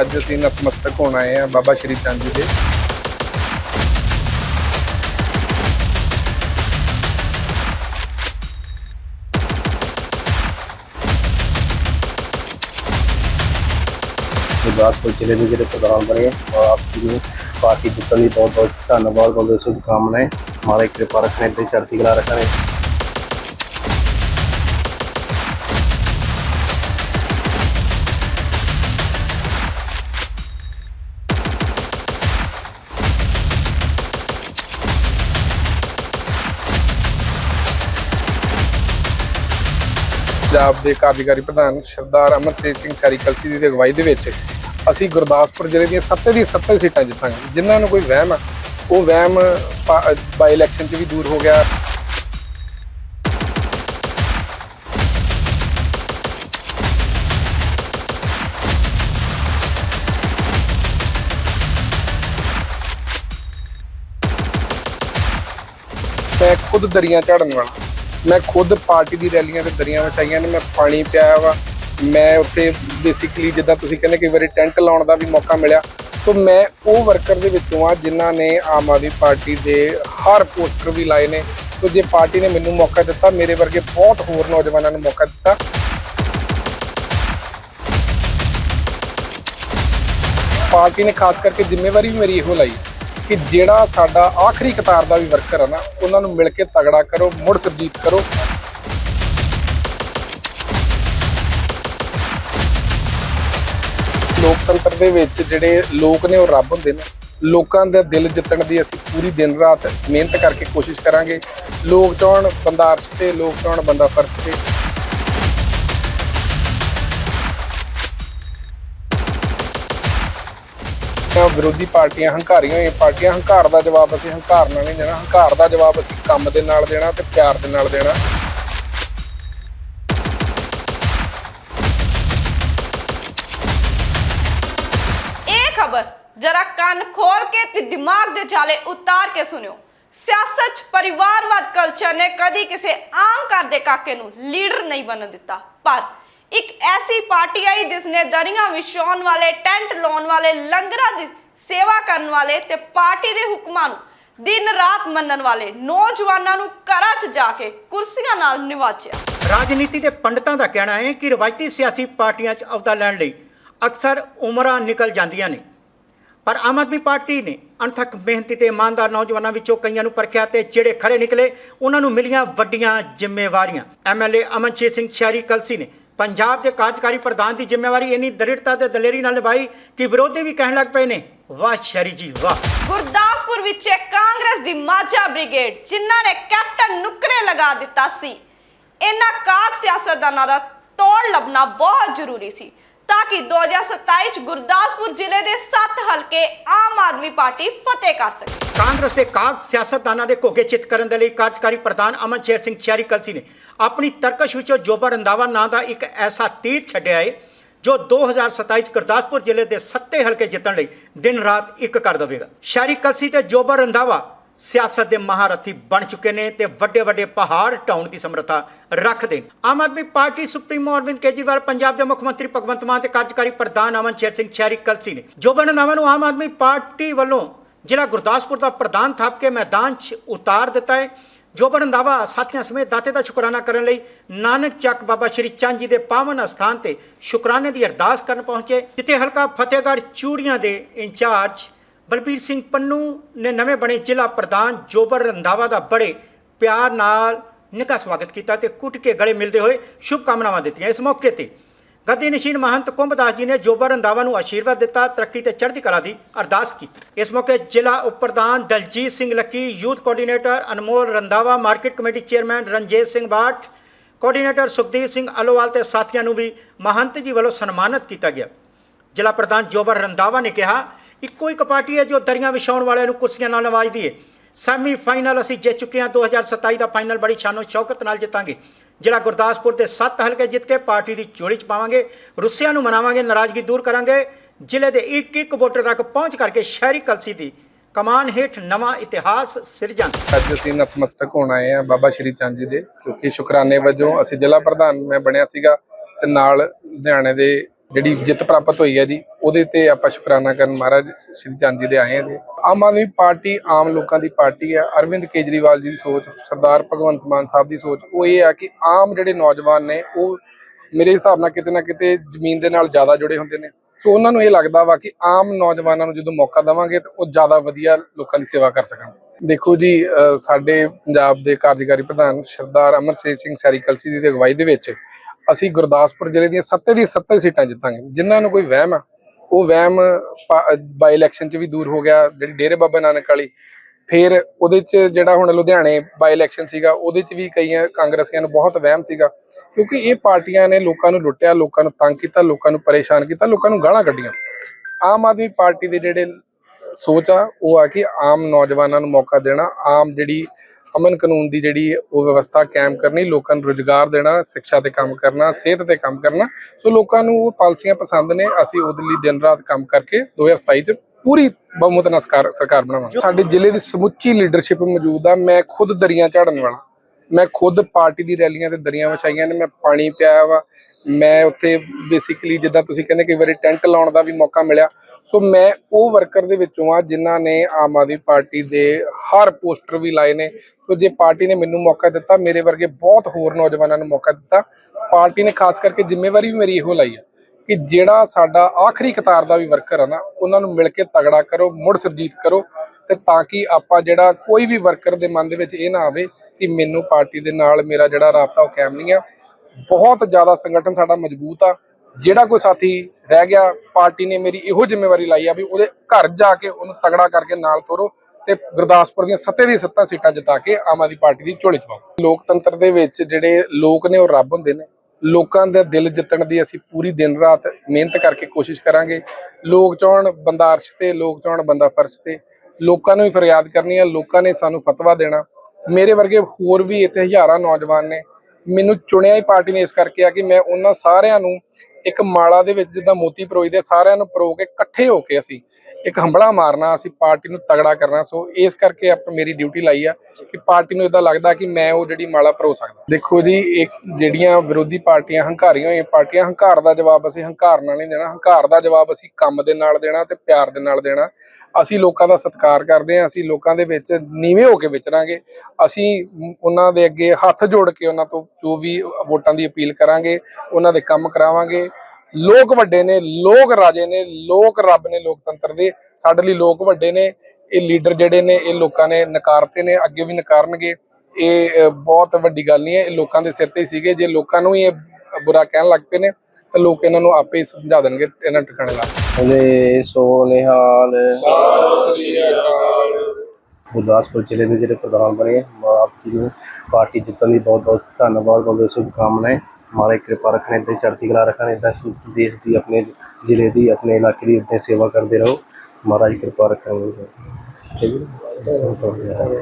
ਅੱਜ ਅਸੀਂ ਨਤਮਸਤਕ ਹੋਣ ਆਏ ਆ ਬਾਬਾ ਸ਼੍ਰੀ ਚੰਦ ਜੀ ਦੇ। ਗੁਰਦਾਸਪੁਰ ਜ਼ਿਲ੍ਹੇ ਦੇ ਜਿਹੜੇ ਪ੍ਰਧਾਨ ਬਣੇ ਆਪ ਜੀ ਨੂੰ ਪਾਰਟੀ ਜਿੱਤਣ ਦੀ ਬਹੁਤ ਬਹੁਤ ਧੰਨਵਾਦ ਬਹੁਤ ਸ਼ੁਭਕਾਮਨਾएं ਹਮਾਰੇ ਕਿਰਪਾ ਰੱਖਣੇ ਤੇ ਚੜ੍ਹਦੀ ਕਲਾ ਰੱਖਣੇ। ਪੰਜਾਬ ਦੇ ਕਾਰਜਕਾਰੀ ਪ੍ਰਧਾਨ ਸਰਦਾਰ ਅਮਰਤੇਜ ਸਿੰਘ ਸੈਰੀ ਕਲਸੀ ਦੀ ਅਗਵਾਈ ਦੇ ਵਿੱਚ ਅਸੀਂ ਗੁਰਦਾਸਪੁਰ ਜ਼ਿਲ੍ਹੇ ਦੀਆਂ 70 ਦੀ 70 ਸੀਟਾਂ ਜਿੱਤਾਂਗੇ। ਜਿਨ੍ਹਾਂ ਨੂੰ ਕੋਈ ਵਹਿਮ ਆ, ਉਹ ਵਹਿਮ ਬਾਈ ਇਲੈਕਸ਼ਨ 'ਚ ਵੀ ਦੂਰ ਹੋ ਗਿਆ। ਮੈਂ ਖੁਦ ਦਰੀਆਂ ਝਾੜਨ ਵਾਲਾ। ਮੈਂ ਖੁਦ ਪਾਰਟੀ ਦੀ ਰੈਲੀਆਂ ਤੇ ਦਰੀਆਂ ਵਿਛਾਈਆਂ ਨੇ, ਮੈਂ ਪਾਣੀ ਪਿਆ ਵਾ। ਮੈਂ ਉੱਥੇ ਬੇਸਿਕਲੀ ਜਿੱਦਾਂ ਤੁਸੀਂ ਕਹਿੰਦੇ ਕਈ ਵਾਰੀ ਟੈਂਟ ਲਾਉਣ ਦਾ ਵੀ ਮੌਕਾ ਮਿਲਿਆ। ਤੋਂ ਮੈਂ ਉਹ ਵਰਕਰ ਦੇ ਵਿੱਚੋਂ ਆ ਜਿਨ੍ਹਾਂ ਨੇ ਆਮ ਆਦਮੀ ਪਾਰਟੀ ਦੇ ਹਰ ਪੋਸਟਰ ਵੀ ਲਾਏ ਨੇ। ਤੋਂ ਜੇ ਪਾਰਟੀ ਨੇ ਮੈਨੂੰ ਮੌਕਾ ਦਿੱਤਾ, ਮੇਰੇ ਵਰਗੇ ਬਹੁਤ ਹੋਰ ਨੌਜਵਾਨਾਂ ਨੂੰ ਮੌਕਾ ਦਿੱਤਾ। ਪਾਰਟੀ ਨੇ ਖਾਸ ਕਰਕੇ ਜ਼ਿੰਮੇਵਾਰੀ ਵੀ ਮੇਰੀ ਇਹੋ ਲਈ। ਕਿ ਜਿਹੜਾ ਸਾਡਾ ਆਖਰੀ ਕਤਾਰ ਦਾ ਵੀ ਵਰਕਰ ਹੈ ਨਾ, ਉਹਨਾਂ ਨੂੰ ਮਿਲ ਕੇ ਤਗੜਾ ਕਰੋ, ਮੁੜ ਸਰਜੀਤ ਕਰੋ। ਲੋਕਤੰਤਰ ਦੇ ਵਿੱਚ ਜਿਹੜੇ ਲੋਕ ਨੇ ਉਹ ਰੱਬ ਹੁੰਦੇ ਨੇ। ਲੋਕਾਂ ਦੇ ਦਿਲ ਜਿੱਤਣ ਦੀ ਅਸੀਂ ਪੂਰੀ ਦਿਨ ਰਾਤ ਮਿਹਨਤ ਕਰਕੇ ਕੋਸ਼ਿਸ਼ ਕਰਾਂਗੇ। ਲੋਕ ਚਾਹਣ ਬੰਦਾ ਅਰਸ਼ ਤੇ, ਲੋਕ ਚਾਹਣ ਬੰਦਾ ਫਰਸ਼ ਤੇ। ਤਾਂ ਵਿਰੋਧੀ ਪਾਰਟੀਆਂ ਹੰਕਾਰੀਆਂ ਹੋਈਆਂ। ਪਾਰਟੀਆਂ ਹੰਕਾਰ ਦਾ ਜਵਾਬ ਅਸੀਂ ਹੰਕਾਰ ਨਾਲ ਨਹੀਂ ਦੇਣਾ। ਹੰਕਾਰ ਦਾ ਜਵਾਬ ਅਸੀਂ ਕੰਮ ਦੇ ਨਾਲ ਦੇਣਾ ਤੇ ਪਿਆਰ ਦੇ ਨਾਲ ਦੇਣਾ। ਇਹ ਖਬਰ ਜਰਾ ਕੰਨ ਖੋਲ ਕੇ ਤੇ ਦਿਮਾਗ ਦੇ ਜਾਲੇ ਉਤਾਰ ਕੇ ਸੁਣਿਓ। ਸਿਆਸਤ 'ਚ ਪਰਿਵਾਰਵਾਦ ਕਲਚਰ ਨੇ ਕਦੀ ਕਿਸੇ ਆਮ ਘਰ ਦੇ ਕਾਕੇ ਨੂੰ ਲੀਡਰ ਨਹੀਂ ਬਣਨ ਦਿੱਤਾ। ਪਰ ਇੱਕ ਐਸੀ ਪਾਰਟੀ ਆਈ ਜਿਸ ਨੇ ਦਰੀਆਂ ਵਿਛਾਉਣ ਵਾਲੇ, ਟੈਂਟ ਲਾਉਣ ਵਾਲੇ, ਲੰਗਰਾਂ ਦੀ ਸੇਵਾ ਕਰਨ ਵਾਲੇ ਤੇ ਪਾਰਟੀ ਦੇ ਹੁਕਮਾਂ ਨੂੰ ਦਿਨ ਰਾਤ ਮੰਨਣ ਵਾਲੇ ਨੌਜਵਾਨਾਂ ਨੂੰ ਘਰਾਂ 'ਚ ਜਾ ਕੇ ਕੁਰਸੀਆਂ ਨਾਲ ਨਿਵਾਚਿਆ ਰਾਜਨੀਤੀ ਦੇ ਪੰਡਤਾਂ ਦਾ ਕਹਿਣਾ ਹੈ ਕਿ ਰਵਾਇਤੀ ਸਿਆਸੀ ਪਾਰਟੀਆਂ 'ਚ ਅਹੁਦਾ ਲੈਣ ਲਈ ਅਕਸਰ ਉਮਰਾਂ ਨਿਕਲ ਜਾਂਦੀਆਂ ਨੇ। ਪਰ ਆਮ ਆਦਮੀ ਪਾਰਟੀ ਨੇ ਅਣਥੱਕ ਮਿਹਨਤੀ ਤੇ ਇਮਾਨਦਾਰ ਨੌਜਵਾਨਾਂ ਵਿੱਚੋਂ ਕਈਆਂ ਨੂੰ ਪਰਖਿਆ ਤੇ ਜਿਹੜੇ ਖਰੇ ਨਿਕਲੇ, ਉਹਨਾਂ ਨੂੰ ਮਿਲੀਆਂ ਵੱਡੀਆਂ ਜ਼ਿੰਮੇਵਾਰੀਆਂ। ਐਮਐਲਏ ਅਮਨਜੀਤ ਸਿੰਘ ਸ਼ਹਿਰੀ ਕਲਸੀ ਨੇ ਪੰਜਾਬ ਦੇ ਕਾਰਜਕਾਰੀ ਪ੍ਰਧਾਨ ਦੀ ਜ਼ਿੰਮੇਵਾਰੀ ਇੰਨੀ ਦ੍ਰਿੜਤਾ ਤੇ ਦਲੇਰੀ ਨਾਲ ਨਿਭਾਈ ਕਿ ਵਿਰੋਧੀ ਵੀ ਕਹਿਣ ਲੱਗ ਪਏ ਨੇ, ਵਾਹ ਸ਼ਰੀ ਜੀ, ਵਾਹ। ਗੁਰਦਾਸਪੁਰ ਵਿੱਚ ਕਾਂਗਰਸ ਦੀ ਮਾਝਾ ਬ੍ਰਿਗੇਡ, ਜਿਨ੍ਹਾਂ ਨੇ ਕੈਪਟਨ ਨੁਕਰੇ ਲਗਾ ਦਿੱਤਾ ਸੀ। ਇਹਨਾਂ ਕਾਕ ਸਿਆਸਤਦਾਨਾਂ ਦਾ ਤੋੜ ਲੱਭਣਾ ਬਹੁਤ ਜ਼ਰੂਰੀ ਸੀ। ਤਾਂ ਕਿ 2027 ਚ ਗੁਰਦਾਸਪੁਰ ਜ਼ਿਲ੍ਹੇ ਦੇ 7 ਹਲਕੇ ਆਮ ਆਦਮੀ ਪਾਰਟੀ ਫਤਿਹ ਕਰ ਸਕੇ। ਕਾਂਗਰਸ ਦੇ ਕਾਗ ਸਿਆਸਤਦਾਨਾਂ ਦੇ ਘੋਗੇ ਚਿੱਤ ਕਰਨ ਦੇ ਲਈ ਕਾਰਜਕਾਰੀ ਪ੍ਰਧਾਨ ਅਮਨ ਸ਼ੇਰ ਸਿੰਘ ਚਿਆਰੀ ਕਲਸੀ ਨੇ ਆਪਣੀ ਤਰਕਸ਼ ਵਿੱਚੋਂ ਜੋਬਾ ਰੰਦਾਵਾ ਨਾਂ ਦਾ ਇੱਕ ਐਸਾ ਤੀਰ ਛੱਡਿਆ ਹੈ ਜੋ 2027 ਚ ਗੁਰਦਾਸਪੁਰ ਜ਼ਿਲ੍ਹੇ ਦੇ ਸੱਤੇ ਹਲਕੇ ਜਿੱਤਣ ਲਈ ਦਿਨ ਰਾਤ ਇੱਕ ਕਰ ਦੇਵੇਗਾ। ਸ਼ਹਿਰੀ ਕਲਸੀ ਤੇ ਜੋਬਾ ਰੰਦਾਵਾ ਸਿਆਸਤ ਦੇ ਮਹਾਰਥੀ ਬਣ ਚੁੱਕੇ ਨੇ ਤੇ ਵੱਡੇ ਵੱਡੇ ਪਹਾੜ ਢਾਉਣ ਦੀ ਸਮਰੱਥਾ ਰੱਖਦੇ ਨੇ। ਆਮ ਆਦਮੀ ਪਾਰਟੀ ਸੁਪਰੀਮੋ ਅਰਵਿੰਦ ਕੇਜਰੀਵਾਲ, ਪੰਜਾਬ ਦੇ ਮੁੱਖ ਮੰਤਰੀ ਭਗਵੰਤ ਮਾਨ ਤੇ ਕਾਰਜਕਾਰੀ ਪ੍ਰਧਾਨ ਅਮਨ ਸ਼ੇਰ ਸਿੰਘ ਸ਼ਹਿਰੀ ਕਲਸੀ ਨੇ। ਜੋਬਾ ਰੰਦਾਵਾ ਨੂੰ ਆਮ ਆਦਮੀ ਪਾਰਟੀ ਵੱਲੋਂ ਜ਼ਿਲ੍ਹਾ ਗੁਰਦਾਸਪੁਰ ਦਾ ਪ੍ਰਧਾਨ ਥਾਪ ਕੇ ਮੈਦਾਨ 'ਚ ਉਤਾਰ ਦਿੱਤਾ ਹੈ। ਜੋਬਨ ਰੰਧਾਵਾ ਸਾਥੀਆਂ ਸਮੇਤ ਦਾਤੇ ਦਾ ਸ਼ੁਕਰਾਨਾ ਕਰਨ ਲਈ ਨਾਨਕ ਚੱਕ ਬਾਬਾ ਸ਼੍ਰੀ ਚੰਦ ਜੀ ਦੇ ਪਾਵਨ ਅਸਥਾਨ ਤੇ ਸ਼ੁਕਰਾਨੇ ਦੀ ਅਰਦਾਸ ਕਰਨ ਪਹੁੰਚੇ, ਜਿੱਥੇ ਹਲਕਾ ਫਤਿਹਗੜ੍ਹ ਚੂੜੀਆਂ ਦੇ ਇੰਚਾਰਜ ਬਲਬੀਰ ਸਿੰਘ ਪੰਨੂ ਨੇ ਨਵੇਂ ਬਣੇ ਜ਼ਿਲ੍ਹਾ ਪ੍ਰਧਾਨ ਜੋਬਰ ਰੰਧਾਵਾ ਦਾ ਬੜੇ ਪਿਆਰ ਨਾਲ ਨਿੱਘਾ ਸਵਾਗਤ ਕੀਤਾ ਤੇ ਕੁੱਟ ਕੇ ਗਲੇ ਮਿਲਦੇ ਹੋਏ ਸ਼ੁਭ ਕਾਮਨਾਵਾਂ ਦਿੱਤੀਆਂ ਇਸ ਮੌਕੇ ਤੇ। ਗੱਦੀ ਨਸ਼ੀਨ ਮਹੰਤ ਕੁੰਭਦਾਸ ਜੀ ਨੇ ਜੋਬਰ ਰੰਧਾਵਾ ਨੂੰ ਆਸ਼ੀਰਵਾਦ ਦਿੱਤਾ, ਤਰੱਕੀ ਤੇ ਚੜ੍ਹਦੀ ਕਲਾ ਦੀ ਅਰਦਾਸ ਕੀਤੀ। ਇਸ ਮੌਕੇ ਜ਼ਿਲ੍ਹਾ ਉਪ ਪ੍ਰਧਾਨ Daljit Singh Lucky, youth coordinator Anmol Randhawa, market committee chairman Ranjit Singh Bath, coordinator Sukhdeep Singh Alowal ਤੇ ਸਾਥੀਆਂ ਨੂੰ ਵੀ ਮਹੰਤ ਜੀ ਵੱਲੋਂ ਸਨਮਾਨਿਤ ਕੀਤਾ ਗਿਆ। ਜ਼ਿਲ੍ਹਾ ਪ੍ਰਧਾਨ ਜੋਬਰ ਰੰਧਾਵਾ ਨੇ ਕਿਹਾ ਇੱਕੋ ਇੱਕ ਪਾਰਟੀ ਹੈ ਜੋ ਦਰੀਆਂ ਵਿਛਾਉਣ ਵਾਲਿਆਂ ਨੂੰ ਕੁਰਸੀਆਂ ਨਾਲ ਨਵਾਜਦੀ ਹੈ। ਸੈਮੀ ਫਾਈਨਲ ਅਸੀਂ ਜਿੱਤ ਚੁੱਕੇ ਹਾਂ। 2027 ਦਾ ਫਾਈਨਲ ਬੜੀ ਸ਼ਾਨੋ ਸ਼ੌਕਤ ਨਾਲ ਜਿੱਤਾਂਗੇ। ਜ਼ਿਲ੍ਹਾ ਗੁਰਦਾਸਪੁਰ ਦੇ 7 ਹਲਕੇ ਜਿੱਤ ਕੇ ਪਾਰਟੀ ਦੀ ਝੋਲੀ 'ਚ ਪਾਵਾਂਗੇ। ਰੁੱਸਿਆਂ ਨੂੰ ਮਨਾਵਾਂਗੇ, ਨਾਰਾਜ਼ਗੀ ਦੂਰ ਕਰਾਂਗੇ। ਜ਼ਿਲ੍ਹੇ ਦੇ ਇੱਕ ਇੱਕ ਵੋਟਰ ਤੱਕ ਪਹੁੰਚ ਕਰਕੇ ਸ਼ਹਿਰੀ ਕਲਸੀ ਦੀ ਕਮਾਨ ਹੇਠ ਨਵਾਂ ਇਤਿਹਾਸ ਸਿਰਜਣ। ਅੱਜ ਅਸੀਂ ਨਤਮਸਤਕ ਹੋਣ ਆਏ ਆ ਬਾਬਾ ਸ਼੍ਰੀ ਚੰਦ ਜੀ ਦੇ, ਕਿਉਂਕਿ ਸ਼ੁਕਰਾਨੇ ਵਜੋਂ ਅਸੀਂ ਜ਼ਿਲ੍ਹਾ ਪ੍ਰਧਾਨ ਮੈਂ ਬਣਿਆ ਸੀਗਾ ਤੇ ਨਾਲ ਲੁਧਿਆਣੇ ਦੇ ਜਿਹੜੀ ਜਿੱਤ ਪ੍ਰਾਪਤ ਹੋਈ ਹੈ ਜੀ ਉਹਦੇ ਤੇ ਆਪਾਂ ਸ਼ੁਕਰਾਨਾ ਕਰਨ ਮਹਾਰਾਜ, ਸ਼੍ਰੀ ਚੰਦ ਜੀ ਦੇ ਆਏ ਹਾਂ ਜੀ ਆਮ ਆਦਮੀ ਪਾਰਟੀ, ਆਮ ਲੋਕਾਂ ਦੀ ਪਾਰਟੀ ਹੈ ਅਰਵਿੰਦ ਕੇਜਰੀਵਾਲ ਜੀ ਦੀ ਸੋਚ, ਸਰਦਾਰ ਭਗਵੰਤ ਮਾਨ ਸਾਹਿਬ ਦੀ ਸੋਚ, ਉਹ ਇਹ ਆ ਕਿ ਆਮ ਜਿਹੜੇ ਨੌਜਵਾਨ ਨੇ, ਉਹ ਮੇਰੇ ਹਿਸਾਬ ਨਾਲ ਕਿਤੇ ਨਾ ਕਿਤੇ ਜ਼ਮੀਨ ਦੇ ਨਾਲ ਜ਼ਿਆਦਾ ਜੁੜੇ ਹੁੰਦੇ ਨੇ। ਸੋ ਉਹਨਾਂ ਨੂੰ ਇਹ ਲੱਗਦਾ ਵਾ ਕਿ ਆਮ ਨੌਜਵਾਨਾਂ ਨੂੰ ਜਦੋਂ ਮੌਕਾ ਦੇਵਾਂਗੇ ਤਾਂ ਉਹ ਜ਼ਿਆਦਾ ਵਧੀਆ ਲੋਕਾਂ ਦੀ ਸੇਵਾ ਕਰ ਸਕਣ। ਦੇਖੋ ਜੀ ਸਾਡੇ ਪੰਜਾਬ ਦੇ ਕਾਰਜਕਾਰੀ ਪ੍ਰਧਾਨ ਸਰਦਾਰ ਅਮਰਸੇਰ ਸਿੰਘ ਸੈਰੀ ਕਲਸੀ ਜੀ ਦੀ ਅਗਵਾਈ ਦੇ ਵਿੱਚ ਅਸੀਂ ਗੁਰਦਾਸਪੁਰ ਜ਼ਿਲ੍ਹੇ ਦੀਆਂ 70 ਦੀ 70 ਸੀਟਾਂ ਜਿੱਤਾਂਗੇ। ਜਿਨ੍ਹਾਂ ਨੂੰ ਕੋਈ ਵਹਿਮ ਆ ਉਹ ਵਹਿਮ ਬਾਈ ਇਲੈਕਸ਼ਨ 'ਚ ਵੀ ਦੂਰ ਹੋ ਗਿਆ, ਜਿਹੜੀ ਡੇਰੇ ਬਾਬਾ ਨਾਨਕ ਵਾਲੀ। ਫਿਰ ਉਹਦੇ 'ਚ ਜਿਹੜਾ ਹੁਣ ਲੁਧਿਆਣੇ ਬਾਈ ਇਲੈਕਸ਼ਨ ਸੀਗਾ, ਉਹਦੇ 'ਚ ਵੀ ਕਈਆਂ ਕਾਂਗਰਸੀਆਂ ਨੂੰ ਬਹੁਤ ਵਹਿਮ ਸੀਗਾ, ਕਿਉਂਕਿ ਇਹ ਪਾਰਟੀਆਂ ਨੇ ਲੋਕਾਂ ਨੂੰ ਲੁੱਟਿਆ, ਲੋਕਾਂ ਨੂੰ ਤੰਗ ਕੀਤਾ, ਲੋਕਾਂ ਨੂੰ ਪਰੇਸ਼ਾਨ ਕੀਤਾ, ਲੋਕਾਂ ਨੂੰ ਗਾਲਾਂ ਕੱਢੀਆਂ। ਆਮ ਆਦਮੀ ਪਾਰਟੀ ਦੇ ਜਿਹੜੇ ਸੋਚ ਆ, ਉਹ ਆ ਕਿ ਆਮ ਨੌਜਵਾਨਾਂ ਨੂੰ ਮੌਕਾ ਦੇਣਾ, ਆਮ ਜਿਹੜੀ ਅਮਨ ਕਾਨੂੰਨ ਦੀ ਜਿਹੜੀ ਉਹ ਵਿਵਸਥਾ ਕਾਇਮ ਕਰਨੀ, ਲੋਕਾਂ ਨੂੰ ਰੁਜ਼ਗਾਰ ਦੇਣਾ, ਸਿੱਖਿਆ ਤੇ ਕੰਮ ਕਰਨਾ, ਸਿਹਤ ਤੇ ਕੰਮ ਕਰਨਾ, ਸੋ ਲੋਕਾਂ ਨੂੰ ਉਹ ਪਾਲਿਸੀਆਂ ਪਸੰਦ ਨੇ, ਅਸੀਂ ਉਹਦੇ ਲਈ ਦਿਨ ਰਾਤ ਕੰਮ ਕਰਕੇ 2027 ਚ ਪੂਰੀ ਬਹੁਮਤ ਨਾਲ ਸਰਕਾਰ ਬਣਾਵਾਂਗੇ। ਸਾਡੇ ਜ਼ਿਲ੍ਹੇ ਦੀ ਸਮੁੱਚੀ ਲੀਡਰਸ਼ਿਪ ਮੌਜੂਦ ਆ, ਮੈਂ ਖੁਦ ਦਰੀਆਂ ਝਾੜਨ ਵਾਲਾ। ਮੈਂ ਖੁਦ ਪਾਰਟੀ ਦੀ ਰੈਲੀਆਂ ਤੇ ਦਰੀਆਂ ਵਿਛਾਈਆਂ ਨੇ, ਮੈਂ ਪਾਣੀ ਪਿਆ ਵਾ, ਮੈਂ ਉੱਥੇ ਬੇਸਿਕਲੀ ਜਿੱਦਾਂ ਤੁਸੀਂ ਕਹਿੰਦੇ ਕਈ ਵਾਰੀ ਟੈਂਟ ਲਾਉਣ ਦਾ ਵੀ ਮੌਕਾ ਮਿਲਿਆ ਸੋ ਮੈਂ ਉਹ ਵਰਕਰ ਦੇ ਵਿੱਚੋਂ ਆ ਜਿਨ੍ਹਾਂ ਨੇ ਆਮ ਆਦਮੀ ਪਾਰਟੀ ਦੇ ਹਰ ਪੋਸਟਰ ਵੀ ਲਾਏ ਨੇ। ਸੋ ਜੇ ਪਾਰਟੀ ਨੇ ਮੈਨੂੰ ਮੌਕਾ ਦਿੱਤਾ, ਮੇਰੇ ਵਰਗੇ ਬਹੁਤ ਹੋਰ ਨੌਜਵਾਨਾਂ ਨੂੰ ਮੌਕਾ ਦਿੱਤਾ। ਪਾਰਟੀ ਨੇ ਖਾਸ ਕਰਕੇ ਜ਼ਿੰਮੇਵਾਰੀ ਵੀ ਮੇਰੀ ਇਹੋ ਲਈ ਆ ਕਿ ਜਿਹੜਾ ਸਾਡਾ ਆਖਰੀ ਕਤਾਰ ਦਾ ਵੀ ਵਰਕਰ ਆ ਨਾ, ਉਹਨਾਂ ਨੂੰ ਮਿਲ ਕੇ ਤਗੜਾ ਕਰੋ, ਮੁੜ ਸਰਜੀਤ ਕਰੋ ਤੇ ਤਾਂ ਕਿ ਆਪਾਂ ਜਿਹੜਾ ਕੋਈ ਵੀ ਵਰਕਰ ਦੇ ਮਨ ਦੇ ਵਿੱਚ ਇਹ ਨਾ ਆਵੇ ਕਿ ਮੈਨੂੰ ਪਾਰਟੀ ਦੇ ਨਾਲ ਮੇਰਾ ਜਿਹੜਾ ਰਾਬਤਾ ਉਹ ਕਾਇਮ ਨਹੀਂ ਆ। ਬਹੁਤ ਜ਼ਿਆਦਾ ਸੰਗਠਨ ਸਾਡਾ ਮਜ਼ਬੂਤ ਆ। ਜਿਹੜਾ ਕੋਈ ਸਾਥੀ ਰਹਿ ਗਿਆ, ਪਾਰਟੀ ਨੇ ਮੇਰੀ ਇਹੋ ਜ਼ਿੰਮੇਵਾਰੀ ਲਾਈ ਆ ਵੀ ਉਹਦੇ ਘਰ ਜਾ ਕੇ ਉਹਨੂੰ ਤਗੜਾ ਕਰਕੇ ਨਾਲ ਤੋਰੋ ਤੇ ਗੁਰਦਾਸਪੁਰ ਦੀਆਂ ਸੱਤੇ ਦੀ ਸੱਤਾ ਸੀਟਾਂ ਜਿਤਾ ਕੇ ਆਮ ਆਦਮੀ ਪਾਰਟੀ ਦੀ ਝੋਲੀ ਚ ਪਾਓ। ਲੋਕਤੰਤਰ ਦੇ ਵਿੱਚ ਜਿਹੜੇ ਲੋਕ ਨੇ ਉਹ ਰੱਬ ਹੁੰਦੇ ਨੇ। ਲੋਕਾਂ ਦਾ ਦਿਲ ਜਿੱਤਣ ਦੀ ਅਸੀਂ ਪੂਰੀ ਦਿਨ ਰਾਤ ਮਿਹਨਤ ਕਰਕੇ ਕੋਸ਼ਿਸ਼ ਕਰਾਂਗੇ। ਲੋਕ ਚਾਹਣ ਬੰਦਾ ਅਰਸ਼ ਤੇ, ਲੋਕ ਚਾਹਣ ਬੰਦਾ ਫਰਸ਼ ਤੇ। ਲੋਕਾਂ ਨੂੰ ਵੀ ਫਰਿਆਦ ਕਰਨੀ ਆ, ਲੋਕਾਂ ਨੇ ਸਾਨੂੰ ਫਤਵਾ ਦੇਣਾ। ਮੇਰੇ ਵਰਗੇ ਹੋਰ ਵੀ ਇੱਥੇ ਹਜ਼ਾਰਾਂ ਨੌਜਵਾਨ ਨੇ। ਮੈਨੂੰ ਚੁਣਿਆ ਹੀ ਪਾਰਟੀ ਨੇ ਇਸ ਕਰਕੇ ਆ ਕਿ ਮੈਂ ਉਹਨਾਂ ਸਾਰਿਆਂ ਨੂੰ ਇੱਕ ਮਾਲਾ ਦੇ ਵਿੱਚ ਜਿੱਦਾਂ ਮੋਤੀ ਪਰੋਈਦੇ ਸਾਰਿਆਂ ਨੂੰ ਪਰੋ ਕੇ ਇਕੱਠੇ ਹੋ ਕੇ ਅਸੀਂ ਇੱਕ ਹੰਬਲਾ ਮਾਰਨਾ, ਅਸੀਂ ਪਾਰਟੀ ਨੂੰ ਤਗੜਾ ਕਰਨਾ, ਸੋ ਇਸ ਕਰਕੇ ਆਪ ਮੇਰੀ ਡਿਊਟੀ ਲਾਈ ਆ ਕਿ ਪਾਰਟੀ ਨੂੰ ਇਦਾਂ ਲੱਗਦਾ ਕਿ ਮੈਂ ਉਹ ਜਿਹੜੀ ਮਾਲਾ ਪਰੋ ਸਕਦਾ। ਦੇਖੋ ਜੀ, ਇੱਕ ਜਿਹੜੀਆਂ ਵਿਰੋਧੀ ਪਾਰਟੀਆਂ ਹੰਕਾਰੀਆਂ ਹੋਈਆਂ, ਪਾਰਟੀਆਂ ਹੰਕਾਰ ਦਾ ਜਵਾਬ ਅਸੀਂ ਹੰਕਾਰ ਨਾਲ ਨਹੀਂ ਦੇਣਾ, ਹੰਕਾਰ ਦਾ ਜਵਾਬ ਅਸੀਂ ਕੰਮ ਦੇ ਨਾਲ ਦੇਣਾ ਤੇ ਪਿਆਰ ਦੇ ਨਾਲ ਦੇਣਾ। ਅਸੀਂ ਲੋਕਾਂ ਦਾ ਸਤਿਕਾਰ ਕਰਦੇ ਹਾਂ, ਅਸੀਂ ਲੋਕਾਂ ਦੇ ਵਿੱਚ ਨੀਵੇਂ ਹੋ ਕੇ ਵਿਚਰਾਂਗੇ। ਅਸੀਂ ਉਹਨਾਂ ਦੇ ਅੱਗੇ ਹੱਥ ਜੋੜ ਕੇ ਉਹਨਾਂ ਤੋਂ ਜੋ ਵੀ ਵੋਟਾਂ ਦੀ ਅਪੀਲ ਕਰਾਂਗੇ, ਉਹਨਾਂ ਦੇ ਕੰਮ ਕਰਾਵਾਂਗੇ। ਲੋਕ ਵੱਡੇ ਨੇ ਲੋਕ ਰਾਜੇ ਨੇ ਲੋਕ ਰੱਬ ਨੇ ਲੋਕਤੰਤਰ ਦੇ। ਸਾਡੇ ਲਈ ਲੋਕ ਵੱਡੇ ਨੇ ਇਹ ਲੀਡਰ ਜਿਹੜੇ ਨੇ ਇਹ ਲੋਕਾਂ ਨੇ ਨਕਾਰਤੇ ਨੇ ਅੱਗੇ ਵੀ ਨਕਾਰਨਗੇ। ਇਹ ਬਹੁਤ ਵੱਡੀ ਗੱਲ ਨਹੀਂ ਹੈ ਇਹ ਲੋਕਾਂ ਦੇ ਸਿਰ ਤੇ ਹੀ ਸੀਗੇ। ਜੇ ਲੋਕਾਂ ਨੂੰ ਹੀ ਇਹ ਬੁਰਾ ਕਹਿਣ ਲੱਗ ਪਏ ਨੇ ਤਾਂ ਲੋਕ ਇਹਨਾਂ ਨੂੰ ਆਪੇ ਹੀ ਸਮਝਾ ਦੇਣਗੇ ਇਹਨਾਂ ਟਿਕਾਣੇ ਲਾ ਉਹਨੇ ਸੋ ਨਿਹਾਲ ਗੁਰਦਾਸਪੁਰ ਜ਼ਿਲ੍ਹੇ ਦੇ ਜਿਹੜੇ ਪ੍ਰਧਾਨ ਬਣੇ ਆਪ ਜੀ ਨੂੰ ਪਾਰਟੀ ਜਿੱਤਣ ਦੀ ਬਹੁਤ ਬਹੁਤ ਧੰਨਵਾਦ ਬਹੁਤ ਸ਼ੁਭਕਾਮਨਾएं ਮਹਾਰਾਜ ਕਿਰਪਾ ਰੱਖਣੇ ਤੇ ਚੜ੍ਹਦੀ ਕਲਾ ਰੱਖਣ ਏਦਾਂ ਦੇਸ਼ ਦੀ, ਆਪਣੇ ਜ਼ਿਲ੍ਹੇ ਦੀ, ਆਪਣੇ ਇਲਾਕੇ ਦੀ ਏਦਾਂ ਸੇਵਾ ਕਰਦੇ ਰਹੋ। ਮਹਾਰਾਜ ਕਿਰਪਾ ਰੱਖਣ। ਠੀਕ ਹੈ ਜੀ